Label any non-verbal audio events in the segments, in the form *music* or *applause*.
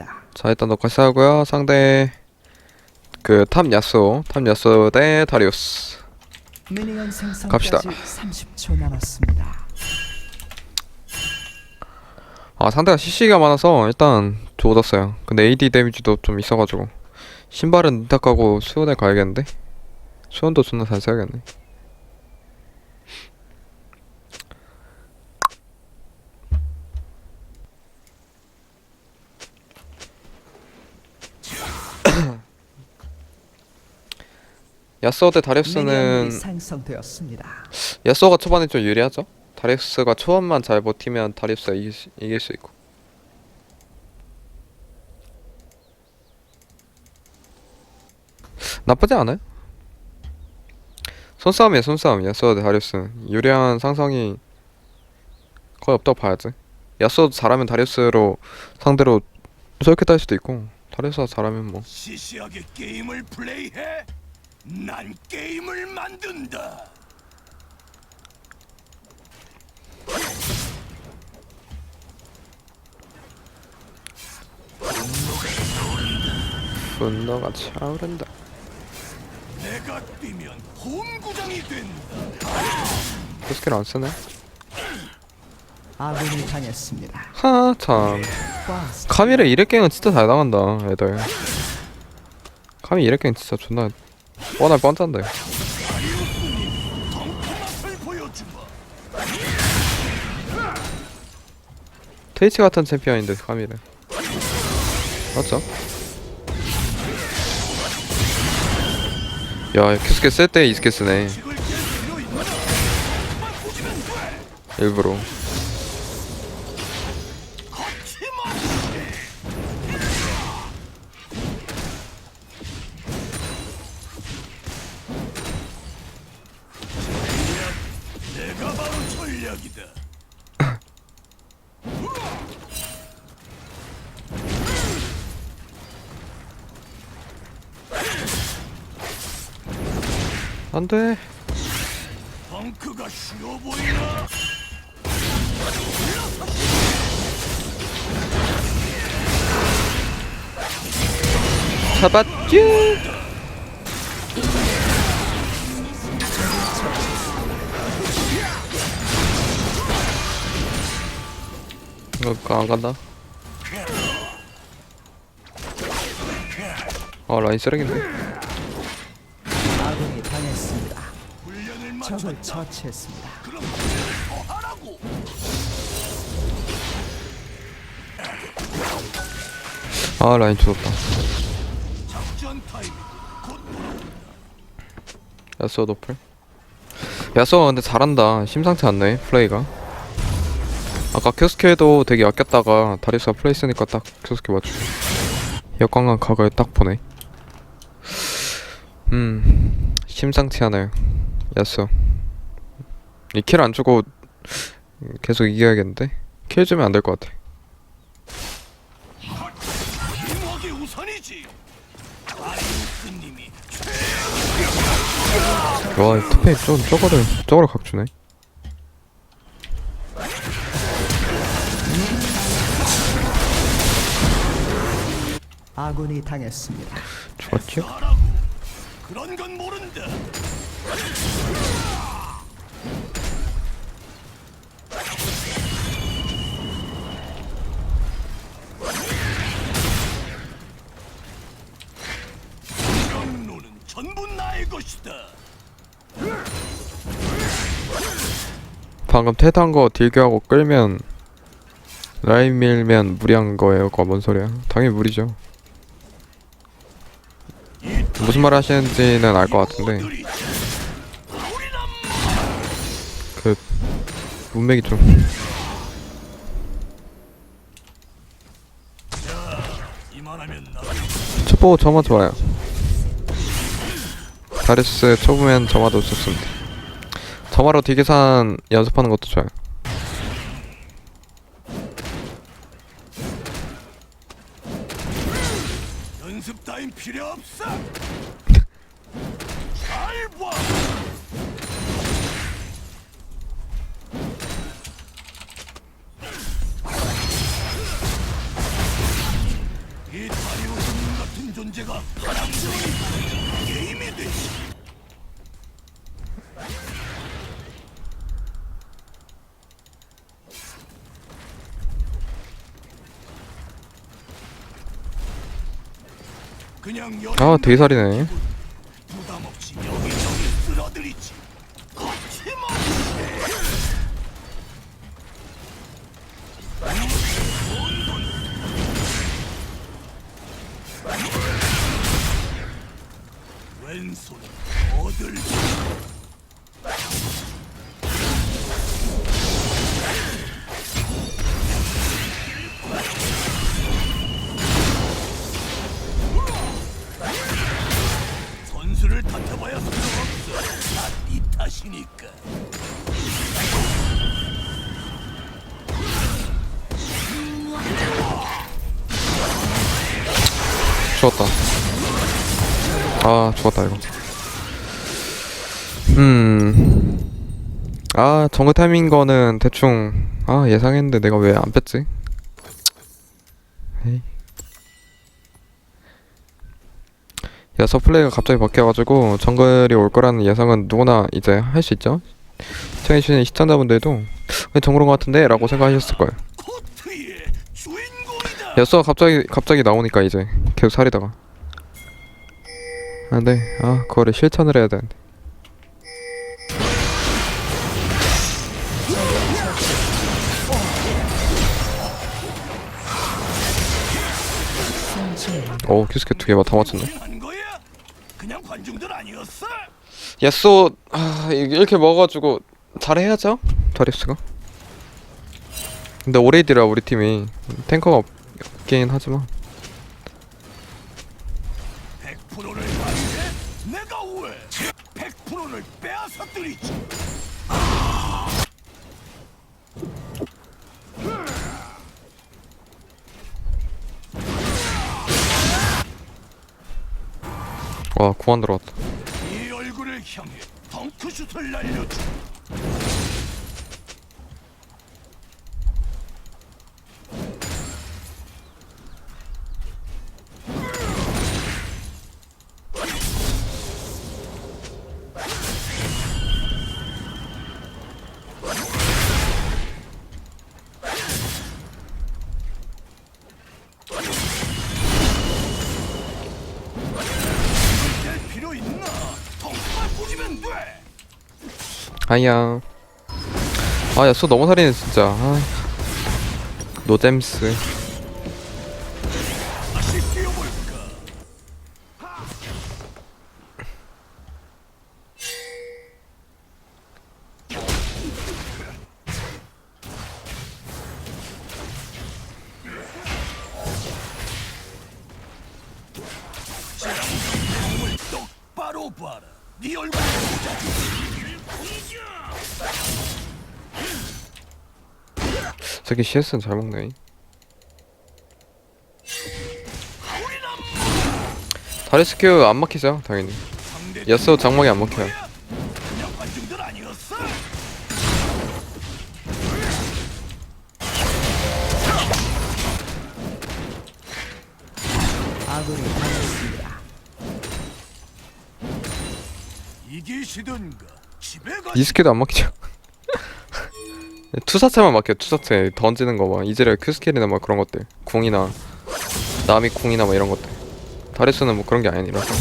완료되었습니다. 자 일단 너까지 하고요 상대 그 탑 야쏘 탑 야쏘 대 다리우스 미니언 생성까지 갑시다. 30초 남았습니다. 아 상대가 CC가 많아서 일단 조졌어요 근데 AD 데미지도 좀 있어가지고 신발은 니탁하고 수원에 가야겠는데 수원도 존나 잘 써야겠네 야쏘 대 다리우스는 미니언이 생성되었습니다. 야쏘가 초반에 좀 유리하죠? 다리우스가 초반만 잘 버티면 다리우스가 이길 수, 이길 수 있고 나쁘지 않아요? 손싸움이야 손싸움 야쏘 대 다리우스는 유리한 상성이 거의 없다고 봐야지 야쏘 잘하면 다리우스로 상대로 솔깃할 수도 있고 다리우스가 잘하면 뭐 시시하게 게임을 플레이해? 난 게임을 만든다. 분노가 차오른다 내가 뛰면 홈구장이 된다. 그 스킬 안 쓰네 아군이 당했습니다. 하참 파스트 카미를 이렉갱은 진짜 잘 당한다 애들 카미 이렉갱 진짜 존나 뻔할 뻔짠데. 트위치 같은 챔피언인데 카미는 맞죠? 야 큐스케 쓸때 이스케 쓰네. 일부러 잡았쥬 이거 안 간다 아 라인 쓰레기인데 아군이 당했습니다. 적을 처치했습니다. 아 라인 죽었다 야스오 노플? 야스오 근데 잘한다. 심상치 않네 플레이가. 아까 큐스케도 되게 아꼈다가 다리스가 플레이 쓰니까 딱 큐스케 맞추고. 역광한 각을 딱 보네. 음 심상치 않아요 야스오 이 킬 안 주고 계속 이겨야겠는데? 킬 주면 안 될 것 같아 와 투페 저, 저거를 저거를 각 주네 아군이 당했습니다. 죽었죠? 그런 건 모른다. 경로는 전부 나의 것이다. 방금 테드한 거 딜교하고 끌면 라인 밀면 무리한 거예요 그거 뭔 소리야? 당연히 무리죠. 무슨 말 하시는지는 알 것 같은데. 그 문맥이 좀 *laughs* 초보 점화 좋아요 다리스 초보면 점화도 좋습니다. 점화로 딜계산 연습하는 것도 좋아요 아 되게 살이네 아 죽었다 이거 음아 정글 타이밍 거는 대충 아 예상했는데 내가 왜 안 뺐지 에이. 여섯 플레이가 갑자기 바뀌어가지고 정글이 올 거라는 예상은 누구나 이제 할 수 있죠 시청해주시는 시청자분들도 왜 정글 온것 같은데? 라고 생각하셨을 거예요. 여수가 갑자기 갑자기 나오니까 이제 계속 살이다가 안돼 아 그거를 실천을 해야 되는데. 오 큐스케 두 개만 다 맞췄네? 그냥 관중들 아니었어? 야쏘. 아 이렇게 먹어가지고 잘해야죠? 다리스가? 근데 오레이디라 우리 팀이 탱커가 없- 없긴 하지만 와 구한 들어왔다 이 얼굴을 향해 덩크슛을 날려줘. 아이야 아 야쏘 너무 살이네 진짜 아. 노잼스 똑바로 봐라. 네 얼굴 보자. 저기 CS는 잘 먹네. 다리스 큐안 막히죠 당연히. 야쏘 장막이 안 당했습니다. 집에 가. 이 스킬도 안 막히죠 투사체만 막혀요 투사체 던지는 거막 이즈리얼 큐스킬이나 막 그런 것들. 궁이나 나미 궁이나 막 이런 것들. 다리스는 뭐 그런 게 아니라서.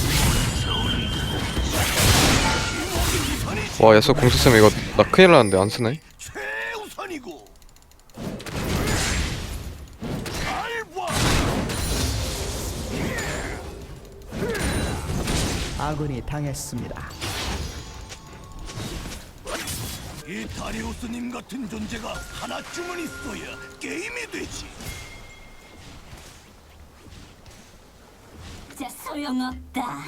와 야쏘 궁 쓰면 이거 나 큰일 나는데 안 쓰네. 아군이 당했습니다. 이 다리우스님 같은 존재가 하나쯤은 있어야 게임이 되지. 자 소용없다.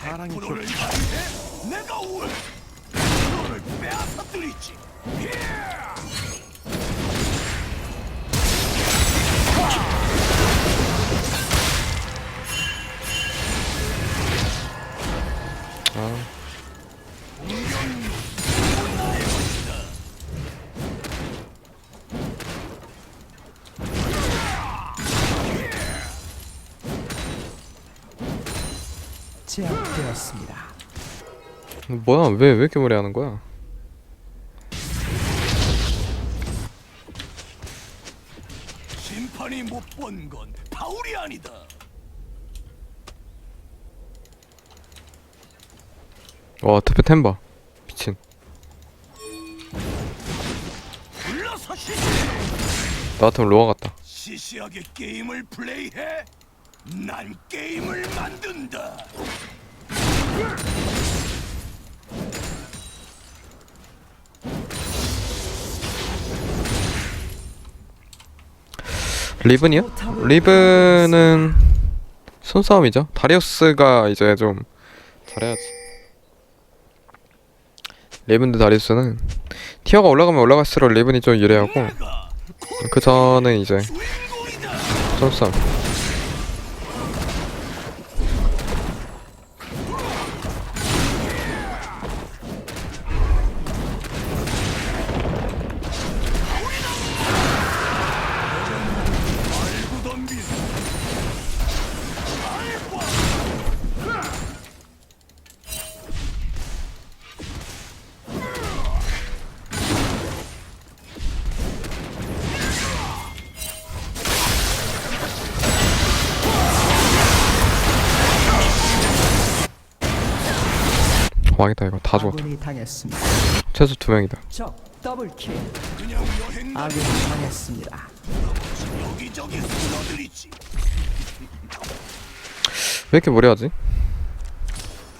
파랑이 프로를 말해? 내가 왜? 프로를 빼앗아 드리지. 아 제압되었습니다. 뭐야 왜왜 이렇게 무리 하는 거야 심판이 못 본 건 파울이 아니다. 와 특별 템바 미친. 나 같으면 로아 같다 시시하게 게임을 플레이해. 난 게임을 만든다. 리븐이요? 리븐은 손싸움이죠 다리우스가 이제 좀 잘해야지 리븐 대 다리우스는 티어가 올라가면 올라갈수록 리븐이 좀 유리하고 그 전은 이제. 손싸움 왕이다 이거 다 죽었다 아군이 당했습니다. 최소 두 명이다 적 더블킬. 그냥 여행 가 아군이 당했습니다. 여기저기 쓰러들이지. 왜 이렇게 무리하지?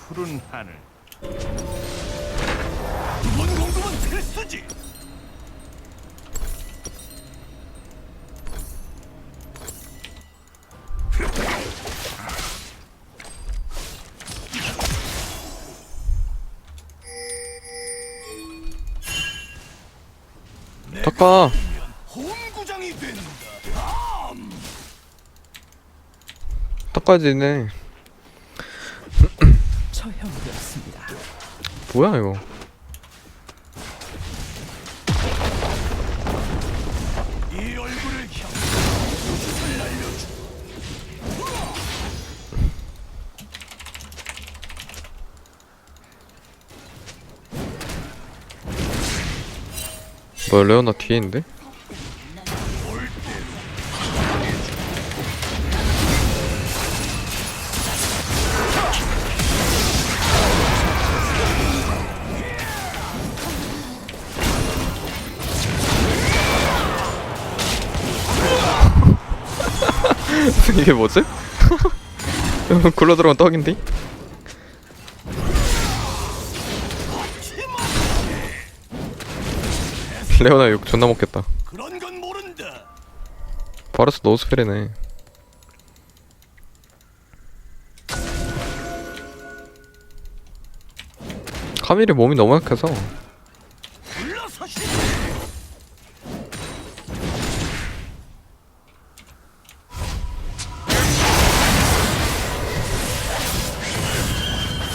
푸른 하늘. 이번 아. 닦아지네 처형되었습니다. 뭐야 이거 뭐야 레오나 뒤에 있는데? *laughs* 이게 뭐지? *laughs* 굴러 들어온 떡인데? 레오나 욕 존나 먹겠다. 그런 건 모른다. 바르스 노스펠이네. 카밀이 몸이 너무 약해서 물러서시.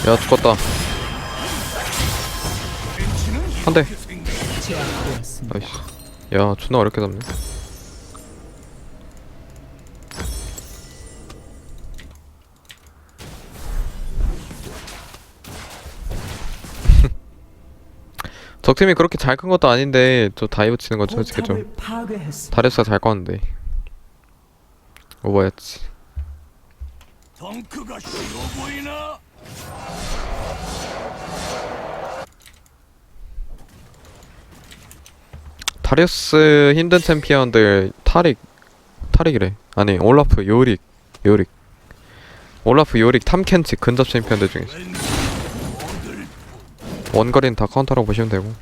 야 죽었다. 벤치는 한 대. 제압되었습니다. 나이스. 야 존나 어렵게 잡네. *laughs* 적팀이 그렇게 잘 큰 것도 아닌데 저 다이브 치는 건 솔직히 좀. 다리스가 잘 껐는데 오버였지. 덩크가 쉬워 보이나? 다리우스 힘든 챔피언들 타릭 타릭이래. 아니 올라프 요릭 요릭. 올라프 요릭 탐켄치 근접 챔피언들 중에서. 원거리는 다 카운터라고 보시면 되고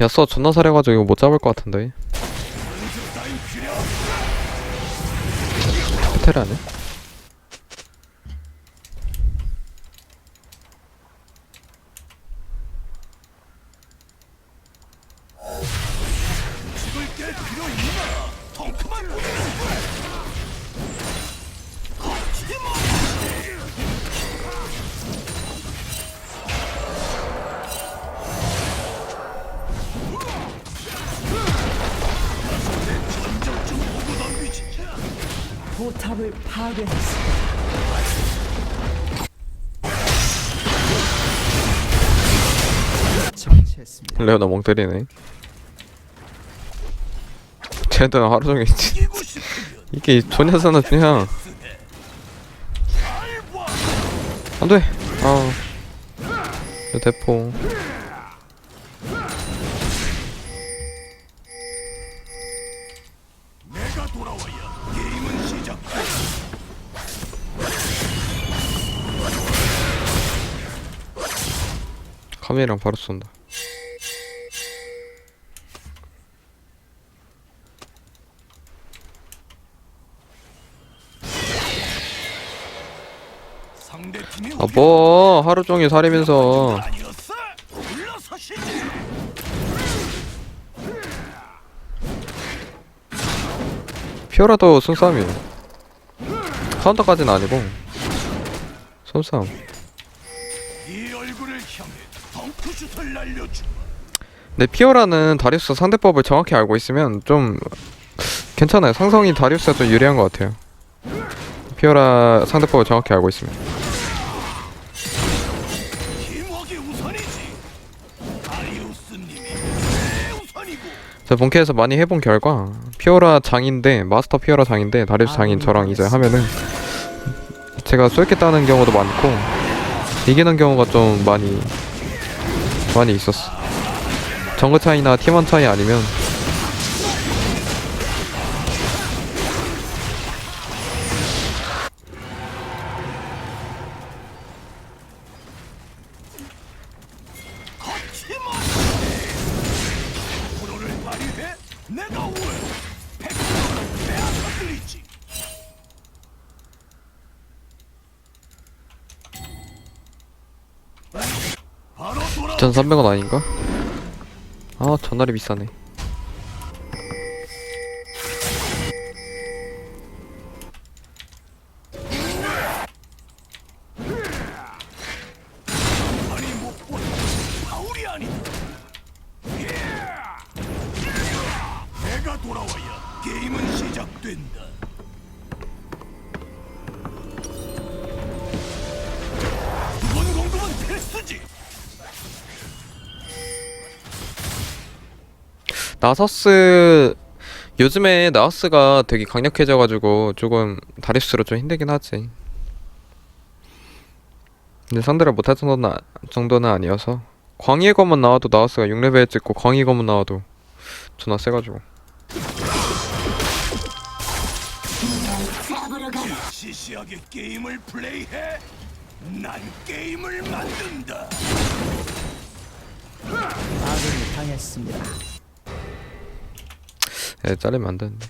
야써 존나 살해가지고 이거 못 잡을 것 같은데. 연습 따윈 레오나 멍 때리네. 쟤들은 하루 종일 *laughs* 이게 조냐사나 그냥. 안돼! 아우. 저 대포. 내가 돌아와야 게임은 시작 카메라랑 바로 쏜다. 아 뭐 하루 종일 살이면서. 피어라도 손싸움이에요 카운터까지는 아니고. 손싸움 근데 피오라는 다리우스 상대법을 정확히 알고 있으면 좀 괜찮아요. 상성이 다리우스가 좀 유리한 것 같아요. 피오라 상대법을 정확히 알고 있으면. 제가 본캐에서 많이 해본 결과 피오라 장인데 마스터 피오라 장인데 다리우스 장인 저랑 이제 하면은 제가 쏠겠다는 경우도 많고 이기는 경우가 좀 많이 많이 있었어. 정글 차이나 팀원 차이 아니면 거치 2,300원 아닌가? 아 전날이 비싸네. 나서스 요즘에 나서스가 되게 강력해져가지고 조금 다리수로 좀 힘들긴 하지. 근데 상대를 못할 정도는, 아- 정도는 아니어서 광희의 검은 나와도 나서스가 6레벨 찍고 광희 검은 나와도 존나 세가지고 시시하게 게임을 플레이해. 난 게임을 만든다. 아군이 당했습니다. 애 자르면 안 되는데.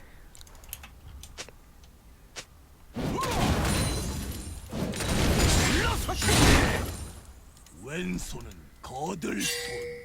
왼손은 거들 손.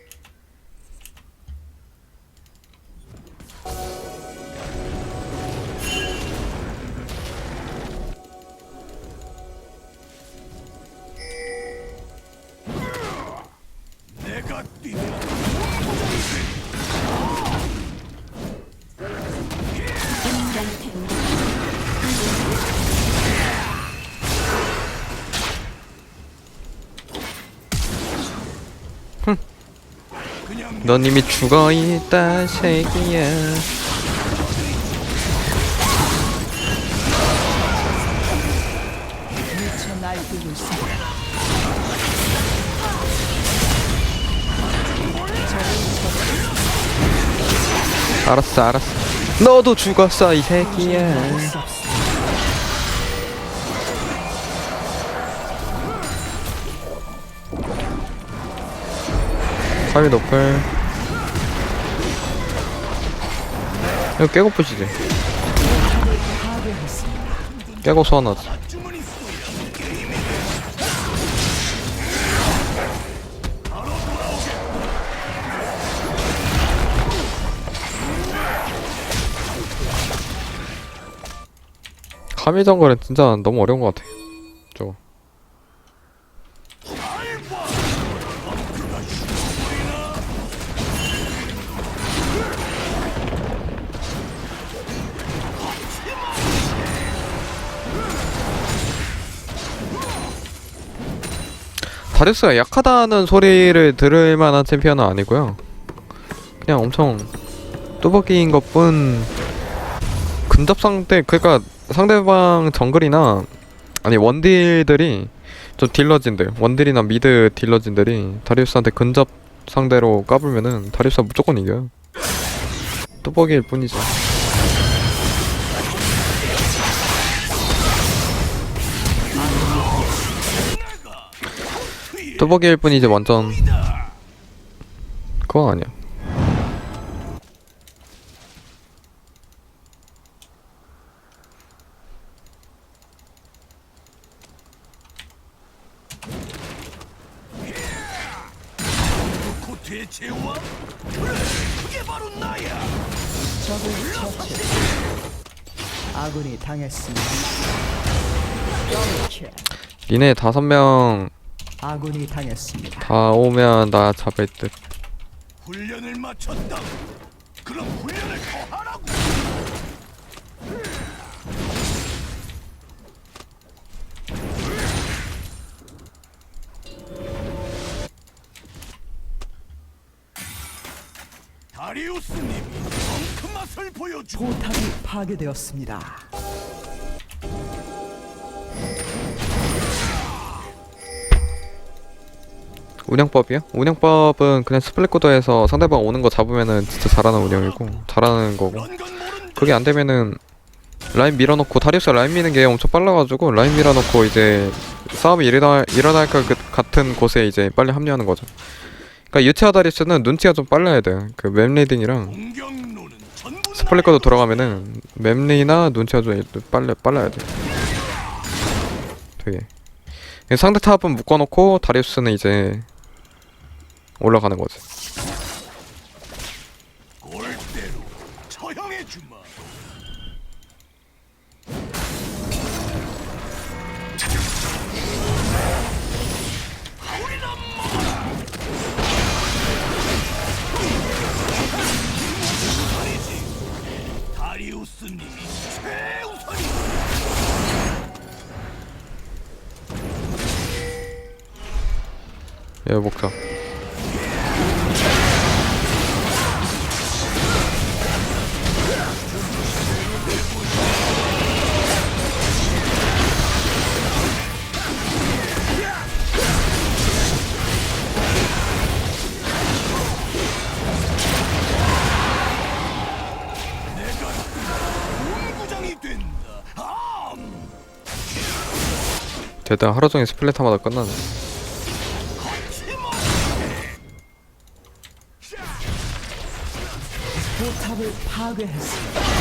넌 이미 죽어 있다 새끼야. 알았어 알았어. 너도 죽었어 이 새끼야. 사위 노플. 이거 깨고 부시지. 깨고 소환하지 주머니 쏘이라 게임이 카미 정글은 진짜 너무 어려운 것 같아 다리우스가 약하다는 소리를 들을 만한 챔피언은 아니고요. 그냥 엄청 뚜벅이인 것뿐 근접 상대 그러니까 상대방 정글이나 아니 원딜들이 좀 딜러진들 원딜이나 미드 딜러진들이 다리우스한테 근접 상대로 까불면은 다리우스가 무조건 이겨요. 뚜벅이일 뿐이지 뚜벅이일 뿐이지 완전 그건 아니야. 아군이 당했습니다. 니네 다섯 명다 아군이 당했습니다. 오면 나 잡을 듯 훈련을 마쳤다. 그럼 훈련을 더 하라고. 다리우스님이 덩크 맛을 보여주. 포탑이 파괴되었습니다. 운영법이요? 운영법은 그냥 스플릿코드에서 상대방 오는 거 잡으면은 진짜 잘하는 운영이고 잘하는 거고. 그게 안 되면은 라인 밀어놓고 다리우스 라인 미는 게 엄청 빨라가지고 라인 밀어놓고 이제 싸움이 일어나, 일어날 것 같- 같은 곳에 이제 빨리 합류하는 거죠 그러니까 유치아 다리우스는 눈치가 좀 빨라야 돼요 그 맵리딩이랑 전부 스플릿코드 돌아가면은 맵리나 눈치가 좀 빨라, 빨라야 돼 되게 상대 탑은 묶어놓고 다리우스는 이제 올라가는 거지. 골대로 대단 하루 종일 스플릿하마다 끝나네 포탑을 파괴했습니다.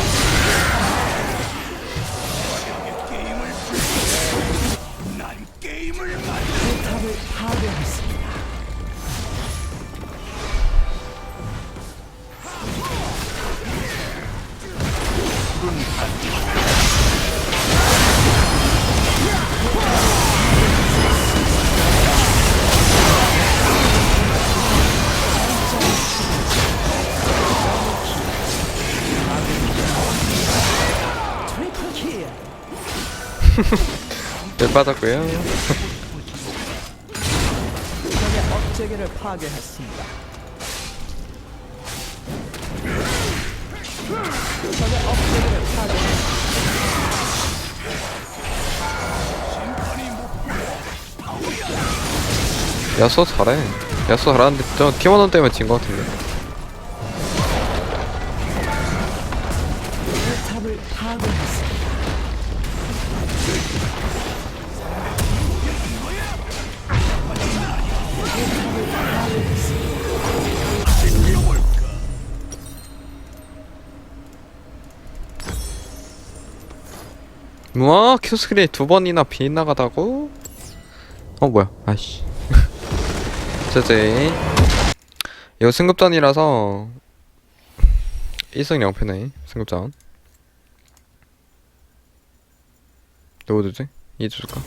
네 빠졌고요 적의 업체계를 파괴했습니다. 적의 업체계를 파괴했습니다. 야수 잘해 야수 잘하는데 저 티원원 때문에 진거 같은데 뭐 큐스크린 두 번이나 빗나가다고? 어 뭐야? 아이씨. *laughs* 제제 이거 승급전이라서 1승 0패네 승급전. 누구 주지? 이 줄까?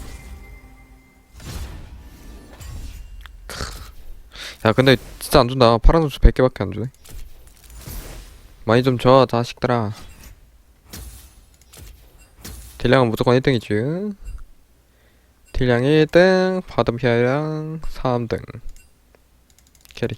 야 근데 진짜 안 준다. 파란 선수 100개밖에 안 주네. 많이 좀 줘 자식들아 딜량은 무조건 1등이지. 딜량 1등 받은 피해량 3등. 캐리